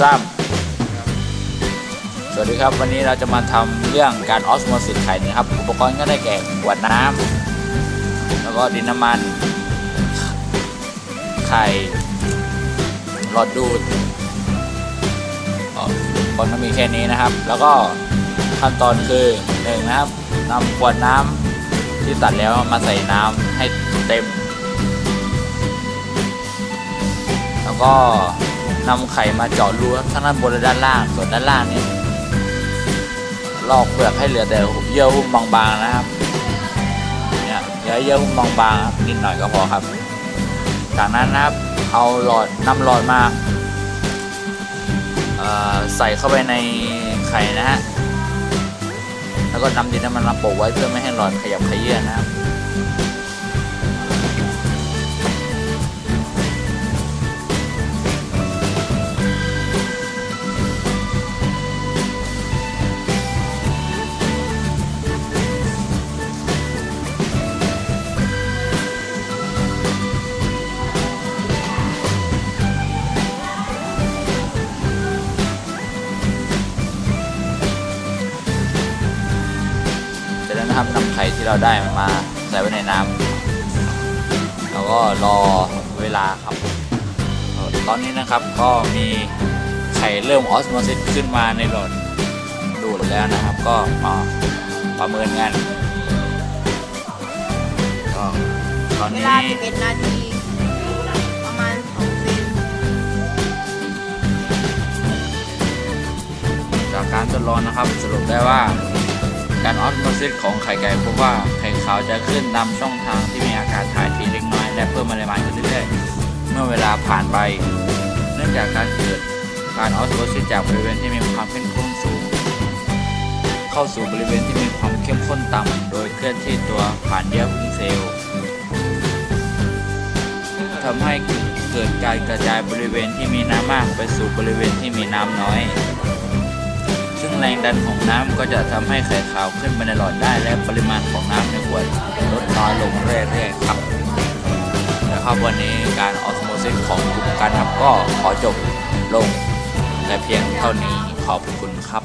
สามสวัสดีครับวันนี้เราจะมาทำเรื่องการออสโมซิสไข่นะครับ อุปกรณ์ก็ได้แก่ขวดน้ำแล้วก็ดินน้ำมัน ไข่หลอดดูดก็มีแค่นี้นะครับ แล้วก็ขั้นตอนคือหนึ่งนะครับนำขวดน้ำที่ตัดแล้วมาใส่น้ำให้เต็ม แล้วก็ นำไข่มาเจาะรูทั้งด้านบนและด้านล่าง ส่วนด้านล่างนี่ลอกเปลือกให้เหลือแต่เยื่อหุ้มบางๆนะครับเนี่ยเหลือเยื่อหุ้มบางๆครับนิดหน่อยก็พอครับ จากนั้นนะครับเอาหลอดนำหลอดมาเอ่อใส่เข้าไปในไข่นะฮะแล้วก็นำดินน้ำมันมาโปะไว้เพื่อไม่ให้หลอดขยับขยื่นนะครับ นะครับนำไข่ที่เราได้มาใส่ไว้ในน้ำแล้วก็รอเวลาครับเอ่อตอนนี้นะครับก็มีไข่เริ่มออสโมซิสขึ้นมาในหลอดดูดแล้วนะครับ ก็มาประเมินกันก็ตอนเวนี้ลา11นาทีประมาณ2เซนจากการทดลองนะครับสรุปได้ว่า การออสโมซิสของไข่ไก่พบว่าไข่ขาวจะขึ้นนำช่องทางที่มีอากาศถ่ายเทเล็กน้อยและเพิ่มปริมาณขึ้นเรื่อยๆ เมื่อเวลาผ่านไป เนื่องจากการเกิดการออสโมซิสจากบริเวณที่มีความเข้มข้นสูง เข้าสู่บริเวณที่มีความเข้มข้นต่ำโดยเคลื่อนที่ตัวผ่านเยื่อหุ้มเซลล์ทำให้เกิดการกระจายบริเวณที่มีน้ำมากไปสู่บริเวณที่มีน้ำน้อย ซึ่งแรงดันของน้ำก็จะทำให้ไข่ขาวขึ้นไปในหลอดได้ และปริมาณของน้ำในขวดลดน้อยลงเรื่อยๆครับนะครับวันนี้การออสโมซิสของกลุ่มการทำก็ขอจบลง แต่เพียงเท่านี้ขอบคุณครับ